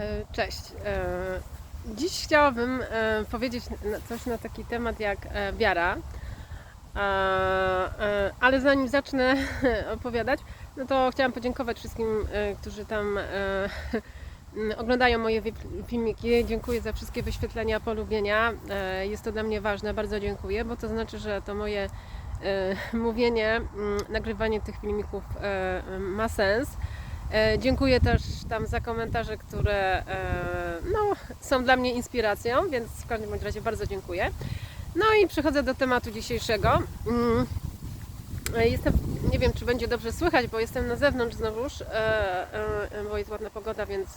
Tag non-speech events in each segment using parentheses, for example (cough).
E, Cześć. E, Dziś chciałabym e, powiedzieć coś na taki temat jak wiara. Ale zanim zacznę (laughs) opowiadać, no to chciałam podziękować wszystkim, którzy tam (laughs) oglądają moje filmiki. Dziękuję za wszystkie wyświetlenia, polubienia. Jest to dla mnie ważne, bardzo dziękuję, bo to znaczy, że to moje (laughs) mówienie, nagrywanie tych filmików ma sens. E, Dziękuję też tam za komentarze, które e, no, są dla mnie inspiracją, więc w każdym razie bardzo dziękuję. No i przechodzę do tematu dzisiejszego. Mm, e, Jestem, nie wiem czy będzie dobrze słychać, bo jestem na zewnątrz znowuż, bo jest ładna pogoda, więc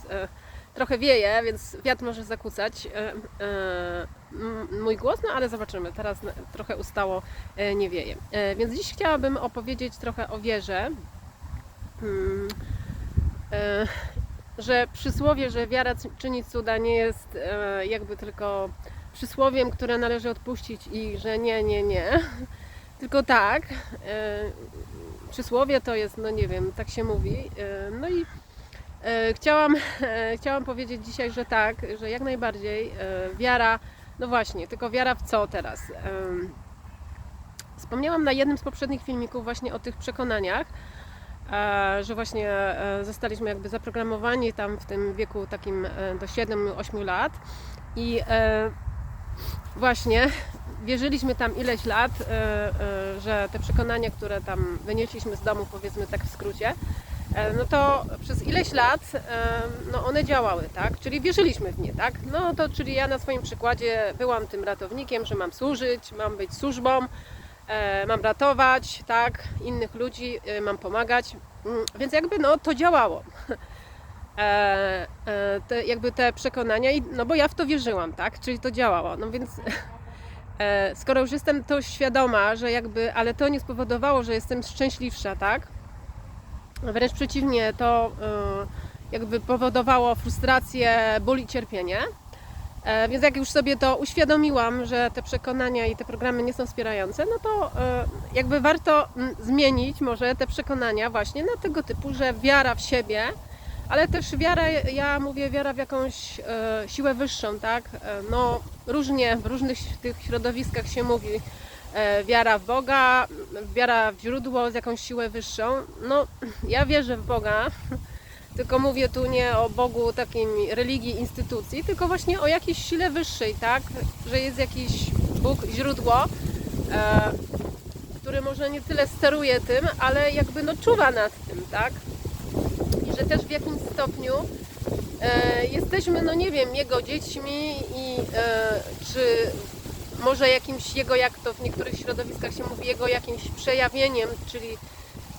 trochę wieje, więc wiatr może zakłócać mój głos, no ale zobaczymy. Teraz trochę ustało, nie wieje. Więc dziś chciałabym opowiedzieć trochę o wierze. E, że przysłowie, że wiara czyni cuda nie jest e, jakby tylko przysłowiem, które należy odpuścić i że nie, nie, nie. (laughs) Tylko tak. E, przysłowie to jest, no nie wiem, tak się mówi. No i chciałam, chciałam powiedzieć dzisiaj, że tak, że jak najbardziej wiara, no właśnie, tylko wiara w co teraz? Wspomniałam na jednym z poprzednich filmików właśnie o tych przekonaniach, że właśnie e, zostaliśmy jakby zaprogramowani tam w tym wieku takim e, do 7-8 lat i e, właśnie wierzyliśmy tam ileś lat, że te przekonania, które tam wynieśliśmy z domu, powiedzmy tak w skrócie, no to przez ileś lat no one działały, tak? Czyli wierzyliśmy w nie, tak? No to czyli ja na swoim przykładzie byłam tym ratownikiem, że mam służyć, mam być służbą, mam ratować, tak, innych ludzi, e, mam pomagać, Mm, więc jakby no to działało. (laughs) E, e, te, jakby te przekonania, no bo ja w to wierzyłam, tak, czyli to działało, no więc (laughs) e, skoro już jestem to świadoma, że jakby, ale to nie spowodowało, że jestem szczęśliwsza, tak, wręcz przeciwnie, to e, jakby powodowało frustrację, ból i cierpienie. E, Więc jak już sobie to uświadomiłam, że te przekonania i te programy nie są wspierające, no to e, jakby warto zmienić może te przekonania właśnie na tego typu, że wiara w siebie, ale też wiara, ja mówię wiara w jakąś e, siłę wyższą, tak? No różnie, w różnych tych środowiskach się mówi wiara w Boga, wiara w źródło z jakąś siłę wyższą. No ja wierzę w Boga, tylko mówię tu nie o Bogu takim religii, instytucji, tylko właśnie o jakiejś sile wyższej, tak? Że jest jakiś Bóg, źródło, e, który może nie tyle steruje tym, ale jakby no czuwa nad tym, tak? I że też w jakimś stopniu e, jesteśmy, no nie wiem, jego dziećmi i e, czy może jakimś jego, jak to w niektórych środowiskach się mówi, jego jakimś przejawieniem, czyli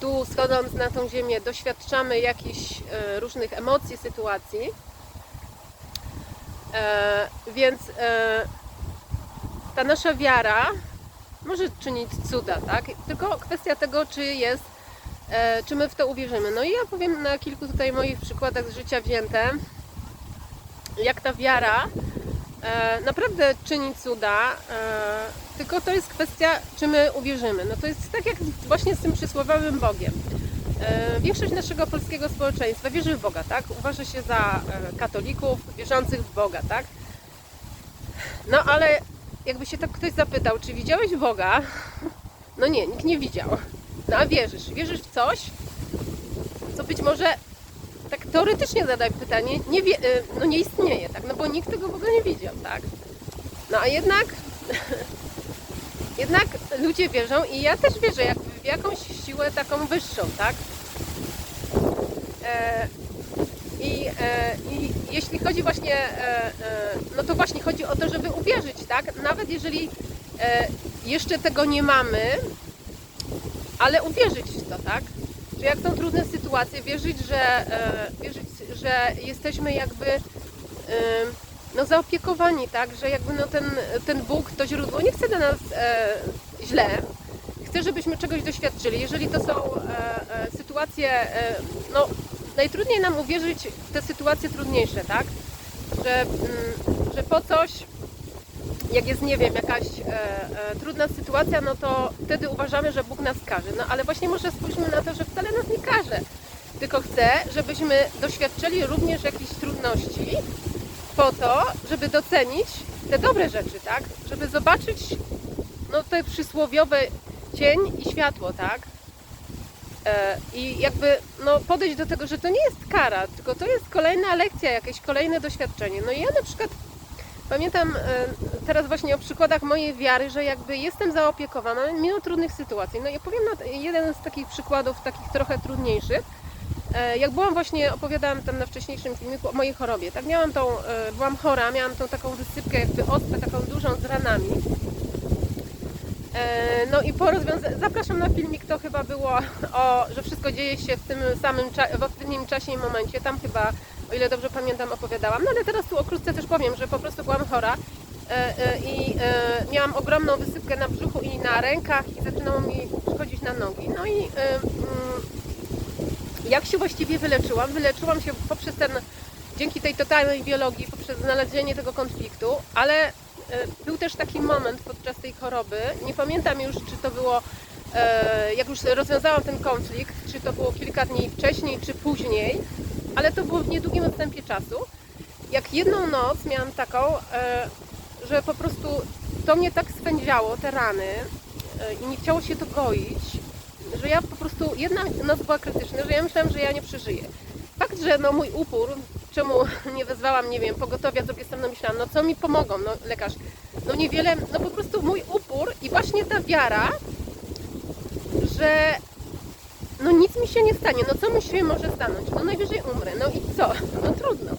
tu schodząc na tą ziemię doświadczamy jakichś e, różnych emocji, sytuacji. E, więc e, ta nasza wiara może czynić cuda, tak? Tylko kwestia tego, czy jest, czy my w to uwierzymy. No i ja powiem na kilku tutaj moich przykładach z życia wzięte, jak ta wiara naprawdę czyni cuda, e, tylko to jest kwestia, czy my uwierzymy. No to jest tak jak właśnie z tym przysłowiowym Bogiem. E, Większość naszego polskiego społeczeństwa wierzy w Boga, tak? Uważa się za e, katolików wierzących w Boga, tak? No ale jakby się tak ktoś zapytał, czy widziałeś Boga? No nie, nikt nie widział. No a wierzysz? Wierzysz w coś, co być może tak teoretycznie zadaj pytanie, nie wie, e, no nie istnieje, tak? No bo nikt tego Boga nie widział, tak? No a jednak (laughs) jednak ludzie wierzą i ja też wierzę w jakąś siłę taką wyższą, tak? E, i, e, I jeśli chodzi właśnie, e, e, no to właśnie chodzi o to, żeby uwierzyć, tak? Nawet jeżeli e, jeszcze tego nie mamy, ale uwierzyć w to, tak? Jak są trudne sytuacje, wierzyć, że, e, wierzyć, że jesteśmy jakby e, no, zaopiekowani, tak? Że jakby no, ten, ten Bóg, to źródło nie chce dla nas e, źle, chce, żebyśmy czegoś doświadczyli. Jeżeli to są sytuacje, no najtrudniej nam uwierzyć w te sytuacje trudniejsze, tak? Że, mm, że po coś, jak jest, nie wiem, jakaś e, e, trudna sytuacja, no to wtedy uważamy, że Bóg nas każe. No ale właśnie może spójrzmy na to, że wcale nas nie każe. tylko chcę, żebyśmy doświadczyli również jakichś trudności po to, żeby docenić te dobre rzeczy, tak? Żeby zobaczyć no te przysłowiowe cień i światło, tak? E, I jakby no, podejść do tego, że to nie jest kara, tylko to jest kolejna lekcja, jakieś kolejne doświadczenie. No i ja na przykład pamiętam e, teraz właśnie o przykładach mojej wiary, że jakby jestem zaopiekowana mimo trudnych sytuacji. No i powiem na jeden z takich przykładów, takich trochę trudniejszych. E, Jak byłam właśnie, opowiadałam tam na wcześniejszym filmiku o mojej chorobie, tak miałam tą, e, byłam chora, miałam tą taką wysypkę, jakby ospę taką dużą z ranami. No i po rozwiązaniu, zapraszam na filmik, to chyba było (laughs) o, że wszystko dzieje się w tym samym w odpowiednim czasie i momencie. Tam chyba, o ile dobrze pamiętam, opowiadałam. No ale teraz tu okrótce też powiem, że po prostu byłam chora e, e, i e, miałam ogromną wysypkę na brzuchu i na rękach i zaczynało mi przychodzić na nogi. No i mm, jak się właściwie wyleczyłam? Wyleczyłam się poprzez ten, dzięki tej totalnej biologii, poprzez znalezienie tego konfliktu, ale był też taki moment podczas tej choroby, nie pamiętam już, czy to było, jak już rozwiązałam ten konflikt, czy to było kilka dni wcześniej, czy później, ale to było w niedługim odstępie czasu. Jak jedną noc miałam taką, e, że po prostu to mnie tak swędziało, te rany, e, i nie chciało się to goić, że ja po prostu, jedna noc była krytyczna, że ja myślałam, że ja nie przeżyję. Fakt, że no mój upór, czemu (laughs) nie wezwałam, nie wiem, pogotowia, z drugiej strony myślałam, no co mi pomogą, no lekarz, no niewiele, no po prostu mój upór i właśnie ta wiara, że no nic mi się nie stanie, no co mi się może stanąć, no najwyżej umrę, no i co, no trudno.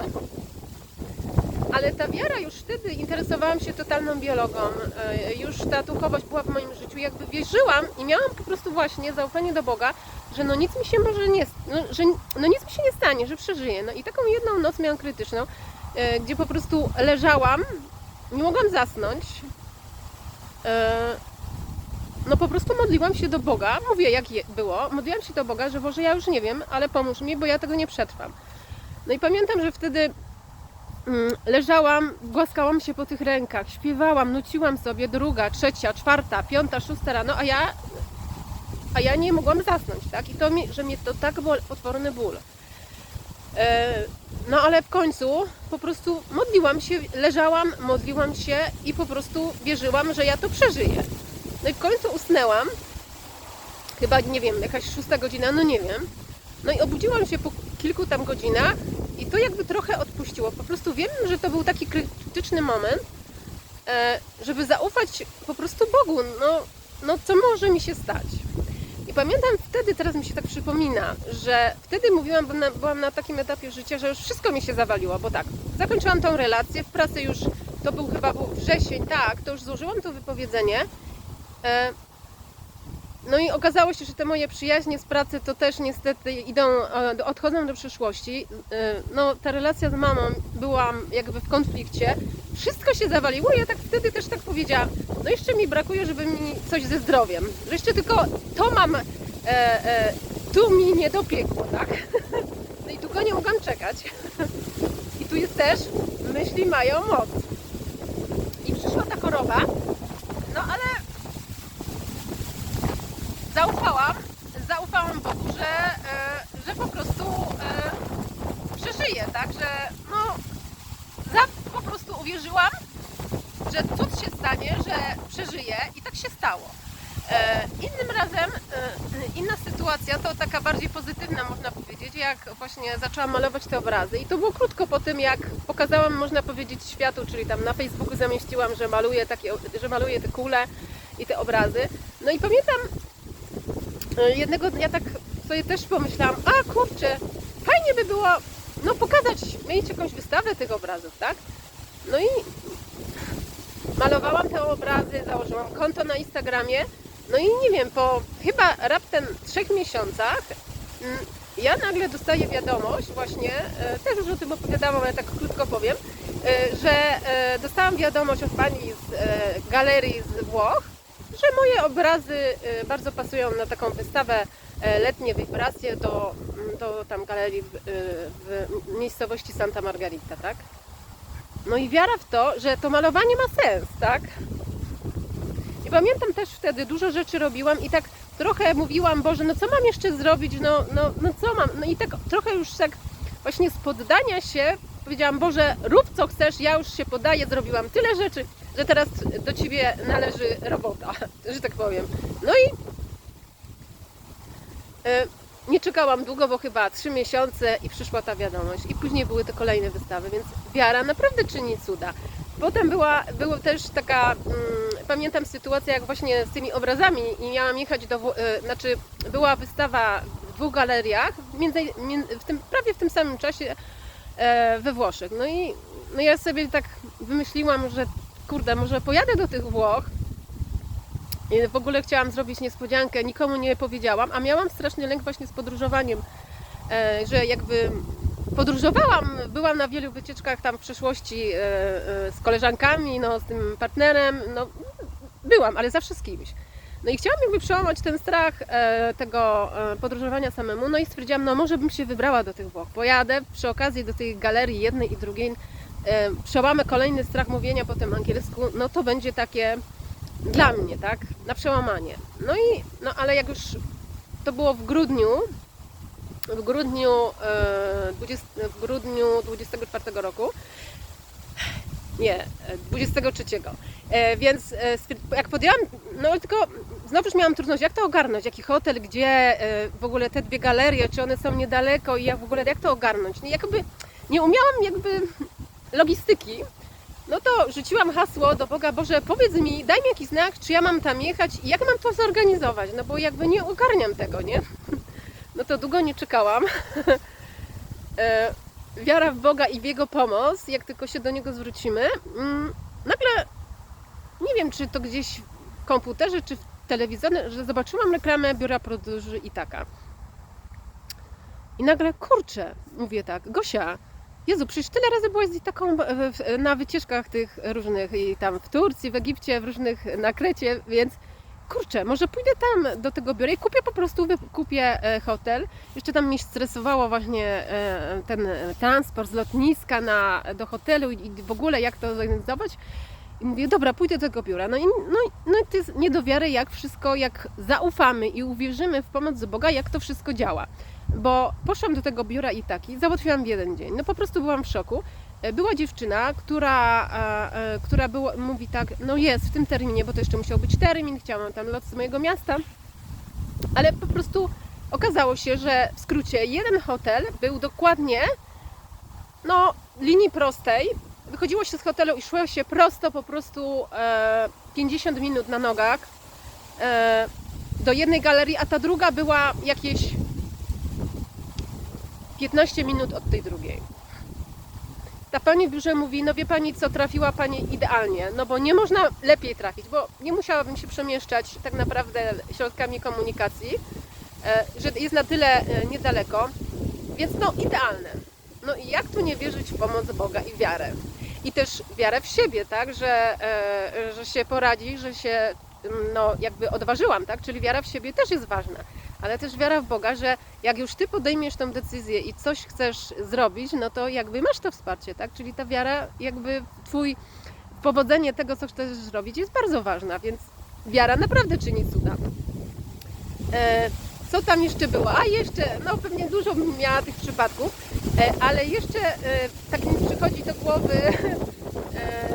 Ale ta wiara już wtedy interesowałam się totalną biologą, e, już ta duchowość była w moim życiu, jakby wierzyłam i miałam po prostu właśnie zaufanie do Boga, że no nic mi się może nie, no, że no nic mi się nie stanie, że przeżyję. No i taką jedną noc miałam krytyczną, e, gdzie po prostu leżałam, nie mogłam zasnąć. No po prostu modliłam się do Boga, mówię jak było, modliłam się do Boga, że Boże ja już nie wiem, ale pomóż mi, bo ja tego nie przetrwam. No i pamiętam, że wtedy mm, leżałam, głaskałam się po tych rękach, śpiewałam, nuciłam sobie druga, trzecia, czwarta, piąta, szósta rano, a ja, a ja nie mogłam zasnąć, tak? I to, mi, że mnie to tak było potworny ból. E, No ale w końcu po prostu modliłam się, leżałam, modliłam się i po prostu wierzyłam, że ja to przeżyję. No i w końcu usnęłam, chyba nie wiem, jakaś szósta godzina, no nie wiem. No i obudziłam się po kilku tam godzinach i to jakby trochę odpuściło. Po prostu wiem, że to był taki krytyczny moment, e, żeby zaufać po prostu Bogu. No, no co może mi się stać? I pamiętam wtedy, teraz mi się tak przypomina, że wtedy mówiłam, byłam na takim etapie życia, że już wszystko mi się zawaliło, bo tak, zakończyłam tą relację, w pracy już, to był chyba był wrzesień, tak, to już złożyłam to wypowiedzenie. E, no i okazało się, że te moje przyjaźnie z pracy to też niestety idą, e, odchodzą do przyszłości. E, No ta relacja z mamą byłam jakby w konflikcie. Wszystko się zawaliło ja tak wtedy też tak powiedziałam. No jeszcze mi brakuje, żeby mi coś ze zdrowiem. Że jeszcze tylko to mam, e, e, tu mi nie dopiekło, tak? (laughs) No i długo nie mogłam czekać. (laughs) I tu jest też, myśli mają moc. I przyszła ta choroba, no ale zaufałam, zaufałam Bogu, że, e, że po prostu e, przeżyję, tak, że no za, po prostu uwierzyłam, że cud się stanie, że przeżyję i tak się stało. E, innym razem, inna sytuacja, to taka bardziej pozytywna można powiedzieć, jak właśnie zaczęłam malować te obrazy i to było krótko po tym, jak pokazałam, można powiedzieć, światu, czyli tam na Facebooku zamieściłam, że maluję, takie, że maluję te kule i te obrazy. No i pamiętam, jednego dnia tak sobie też pomyślałam, a kurczę, fajnie by było no pokazać, mieć jakąś wystawę tych obrazów, tak? No i malowałam te obrazy, założyłam konto na Instagramie, no i nie wiem, po chyba raptem trzech miesiącach mm, ja nagle dostaję wiadomość właśnie, e, też już o tym opowiadałam, ale tak krótko powiem, e, że e, dostałam wiadomość od pani z e, galerii z Włoch, że moje obrazy e, bardzo pasują na taką wystawę e, letnie wibracje do, do tam galerii w, e, w miejscowości Santa Margarita, tak? No i wiara w to, że to malowanie ma sens, tak? I pamiętam też wtedy dużo rzeczy robiłam i tak trochę mówiłam, Boże, no co mam jeszcze zrobić, no, no, no co mam, no i tak trochę już tak właśnie z poddania się powiedziałam, Boże, rób co chcesz, ja już się podaję, zrobiłam tyle rzeczy, że teraz do Ciebie należy robota, (laughs) że tak powiem. No i e, nie czekałam długo, bo chyba trzy miesiące i przyszła ta wiadomość. I później były te kolejne wystawy, więc wiara naprawdę czyni cuda. Potem była, była też taka, mm, pamiętam sytuację jak właśnie z tymi obrazami i miałam jechać do, e, znaczy była wystawa w dwóch galeriach, między, w tym, prawie w tym samym czasie we Włoszech. No i no ja sobie tak wymyśliłam, że kurde, może pojadę do tych Włoch. I w ogóle chciałam zrobić niespodziankę, nikomu nie powiedziałam, a miałam straszny lęk właśnie z podróżowaniem, e, że jakby podróżowałam, byłam na wielu wycieczkach tam w przeszłości e, e, z koleżankami, no, z tym partnerem, no, byłam, ale zawsze z kimś. No i chciałam jakby przełamać ten strach e, tego e, podróżowania samemu, no i stwierdziłam, no może bym się wybrała do tych Włoch. Pojadę przy okazji do tej galerii jednej i drugiej, e, przełamę kolejny strach mówienia po tym angielsku, no to będzie takie dla mnie, tak, na przełamanie. No i, no ale jak już to było w grudniu, w grudniu, e, 20, w grudniu 24 roku, nie, e, 23. E, więc e, jak podjęłam, no tylko znowuż miałam trudność, jak to ogarnąć, jaki hotel, gdzie e, w ogóle te dwie galerie, czy one są niedaleko i jak w ogóle jak to ogarnąć. Nie, jakby nie umiałam jakby logistyki, no to rzuciłam hasło do Boga, Boże, powiedz mi, daj mi jakiś znak, czy ja mam tam jechać i jak mam to zorganizować, no bo jakby nie ogarniam tego, nie? (laughs) No to długo nie czekałam. (laughs) Wiara w Boga i w Jego pomoc, jak tylko się do Niego zwrócimy, mm, nagle, nie wiem, czy to gdzieś w komputerze, czy w telewizorze, że zobaczyłam reklamę biura podróży i taka. I nagle, kurczę, mówię tak, Gosia, Jezu, przecież tyle razy byłaś z taką na wycieczkach tych różnych i tam w Turcji, w Egipcie, w różnych, na Krecie, więc kurczę, może pójdę tam do tego biura i kupię po prostu, kupię e, hotel. Jeszcze tam mnie stresowało właśnie e, ten transport z lotniska na, do hotelu i w ogóle jak to zorganizować. I mówię, dobra, pójdę do tego biura. No i, no, no i to jest nie do wiary, jak wszystko, jak zaufamy i uwierzymy w pomoc Boga, jak to wszystko działa. Bo poszłam do tego biura i taki, załatwiłam w jeden dzień. No po prostu byłam w szoku. E, Była dziewczyna, która, e, e, która było, mówi tak, no jest w tym terminie, bo to jeszcze musiał być termin, chciałam tam lot z mojego miasta, ale po prostu okazało się, że w skrócie jeden hotel był dokładnie no, linii prostej. Wychodziło się z hotelu i szło się prosto, po prostu e, 50 minut na nogach e, do jednej galerii, a ta druga była jakieś 15 minut od tej drugiej. Ta pani w biurze mówi, no wie pani co, trafiła pani idealnie, no bo nie można lepiej trafić, bo nie musiałabym się przemieszczać tak naprawdę środkami komunikacji, e, że jest na tyle e, niedaleko, więc no idealne. No i jak tu nie wierzyć w pomoc Boga i wiarę? I też wiarę w siebie, tak, że, e, że się poradzi, że się mm, no, jakby odważyłam, tak? Czyli wiara w siebie też jest ważna, ale też wiara w Boga, że jak już ty podejmiesz tą decyzję i coś chcesz zrobić, no to jakby masz to wsparcie, tak? Czyli ta wiara, jakby twój powodzenie tego, co chcesz zrobić, jest bardzo ważna, więc wiara naprawdę czyni cuda. E, co tam jeszcze było? A jeszcze, no pewnie dużo bym miała tych przypadków, e, ale jeszcze e, tak mi przychodzi do głowy (laughs) e,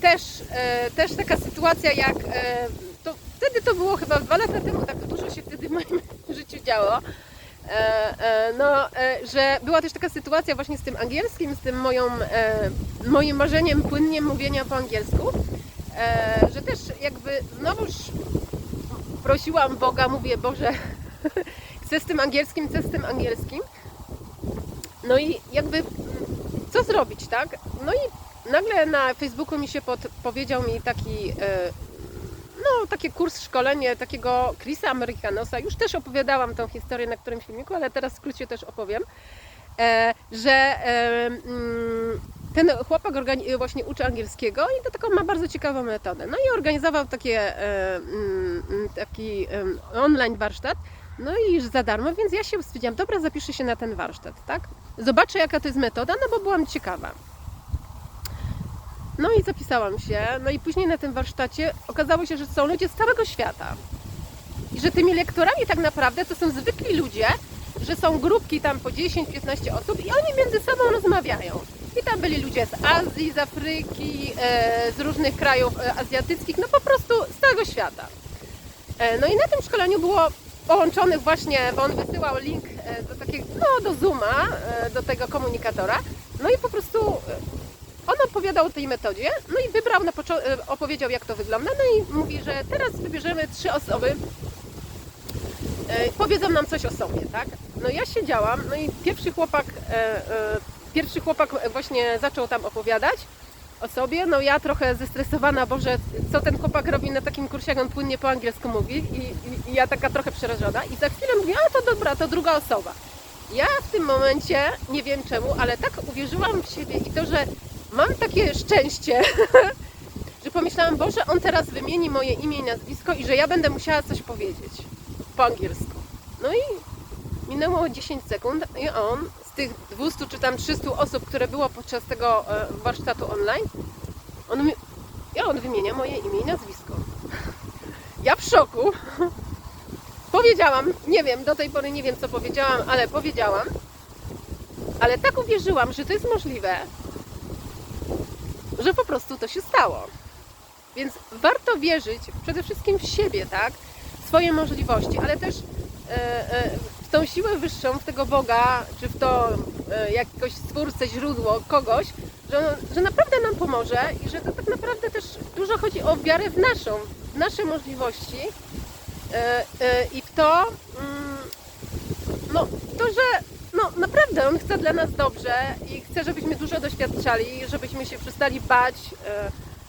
też, e, też taka sytuacja jak e, to, wtedy to było chyba dwa lata temu, tak się wtedy w moim (laughs) życiu działo. E, e, no, e, że była też taka sytuacja właśnie z tym angielskim, z tym moją, moim marzeniem płynnie mówienia po angielsku, że też jakby znowuż prosiłam Boga, mówię Boże, (laughs) chcę z tym angielskim, chcę z tym angielskim. No i jakby co zrobić, tak? No i nagle na Facebooku mi się podpowiedział mi taki no, takie kurs, szkolenie takiego Chrisa Americanosa. Już też opowiadałam tą historię na którymś filmiku, ale teraz w skrócie też opowiem, e, że e, mm, ten chłopak właśnie uczy angielskiego i to taką ma bardzo ciekawą metodę. No i organizował takie, e, mm, taki online warsztat, no i już za darmo, więc ja się stwierdziłam, dobra, zapiszę się na ten warsztat, tak? Zobaczę jaka to jest metoda, no bo byłam ciekawa. No i zapisałam się, no i później na tym warsztacie okazało się, że są ludzie z całego świata. I że tymi lektorami tak naprawdę to są zwykli ludzie, że są grupki tam po 10-15 osób i oni między sobą rozmawiają. I tam byli ludzie z Azji, z Afryki, e, z różnych krajów e, azjatyckich, no po prostu z całego świata. E, No i na tym szkoleniu było połączonych właśnie, bo on wysyłał link do takiego, no do Zooma, do tego komunikatora. No i po prostu on opowiadał o tej metodzie, no i wybrał, na e, opowiedział jak to wygląda, no i mówi, że teraz wybierzemy trzy osoby, e, powiedzą nam coś o sobie, tak? No ja siedziałam, no i pierwszy chłopak, e, pierwszy chłopak właśnie zaczął tam opowiadać o sobie, no ja trochę zestresowana, Boże, co ten chłopak robi na takim kursie, jak on płynnie po angielsku mówi i, i, i ja taka trochę przerażona i za chwilę mówię, a to dobra, to druga osoba. Ja w tym momencie, nie wiem czemu, ale tak uwierzyłam w siebie i to, że mam takie szczęście, (laughs) że pomyślałam, Boże, on teraz wymieni moje imię i nazwisko i że ja będę musiała coś powiedzieć po angielsku. No i minęło 10 sekund i on z tych 200 czy tam 300 osób, które było podczas tego e, warsztatu online, on, ja on wymienia moje imię i nazwisko. (laughs) Ja w szoku. (laughs) Powiedziałam, nie wiem, do tej pory nie wiem co powiedziałam, ale powiedziałam. Ale tak uwierzyłam, że to jest możliwe, że po prostu to się stało. Więc warto wierzyć przede wszystkim w siebie, tak? W swoje możliwości, ale też e, e, w tą siłę wyższą, w tego Boga, czy w to e, jakiegoś stwórcę, źródło, kogoś, że, że naprawdę nam pomoże i że to tak naprawdę też dużo chodzi o wiarę w naszą, w nasze możliwości i w to, mm, no, naprawdę On chce dla nas dobrze i chce, żebyśmy dużo doświadczali, żebyśmy się przestali bać,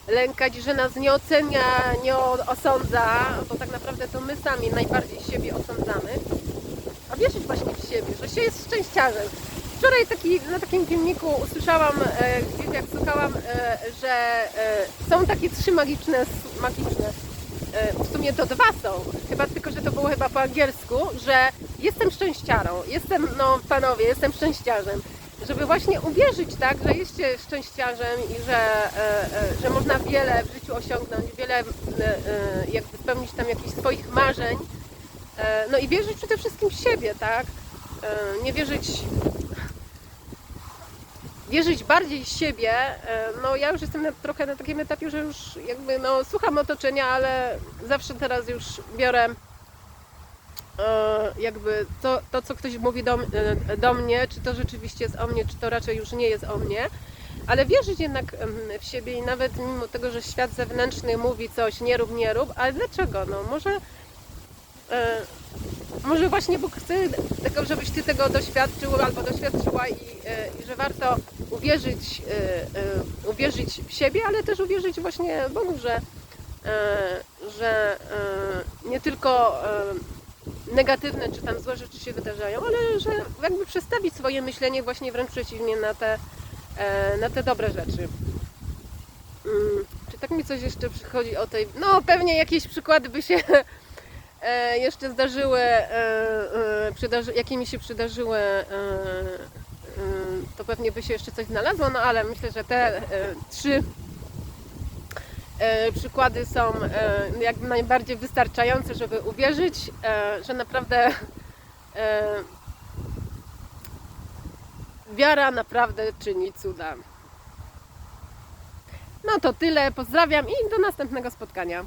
e, lękać, że nas nie ocenia, nie osądza, bo tak naprawdę to my sami najbardziej siebie osądzamy. A wierzyć właśnie w siebie, że się jest szczęściarzem. Wczoraj taki, na takim filmiku usłyszałam, e, gdzieś jak słuchałam, e, że e, są takie trzy magiczne, magiczne e, w sumie to dwa są, chyba tylko, że to było chyba po angielsku, że jestem szczęściarą, jestem, no panowie, jestem szczęściarzem. Żeby właśnie uwierzyć, tak, że jest się szczęściarzem i że, e, e, że można wiele w życiu osiągnąć, wiele e, e, jakby spełnić tam jakichś swoich marzeń. E, no i wierzyć przede wszystkim w siebie, tak? E, nie wierzyć wierzyć bardziej w siebie, e, no ja już jestem na, trochę na takim etapie, że już jakby no słucham otoczenia, ale zawsze teraz już biorę jakby to, to co ktoś mówi do, e, do mnie, czy to rzeczywiście jest o mnie, czy to raczej już nie jest o mnie, ale wierzyć jednak w siebie i nawet mimo tego, że świat zewnętrzny mówi coś, nie rób, nie rób, ale dlaczego? No może e, może właśnie Bóg chce tego, żebyś Ty tego doświadczył albo doświadczyła i, e, i że warto uwierzyć, e, e, uwierzyć w siebie, ale też uwierzyć właśnie Bogu, że, e, że e, nie tylko e, negatywne czy tam złe rzeczy się wydarzają, ale że jakby przestawić swoje myślenie właśnie wręcz przeciwnie na te, e, na te dobre rzeczy. Mm, Czy tak mi coś jeszcze przychodzi o tej... No pewnie jakieś przykłady by się (laughs) e, jeszcze zdarzyły, e, jakie mi się przydarzyły, to pewnie by się jeszcze coś znalazło, no ale myślę, że te trzy przykłady są e, jakby najbardziej wystarczające, żeby uwierzyć, e, że naprawdę e, wiara naprawdę czyni cuda. No to tyle, pozdrawiam i do następnego spotkania.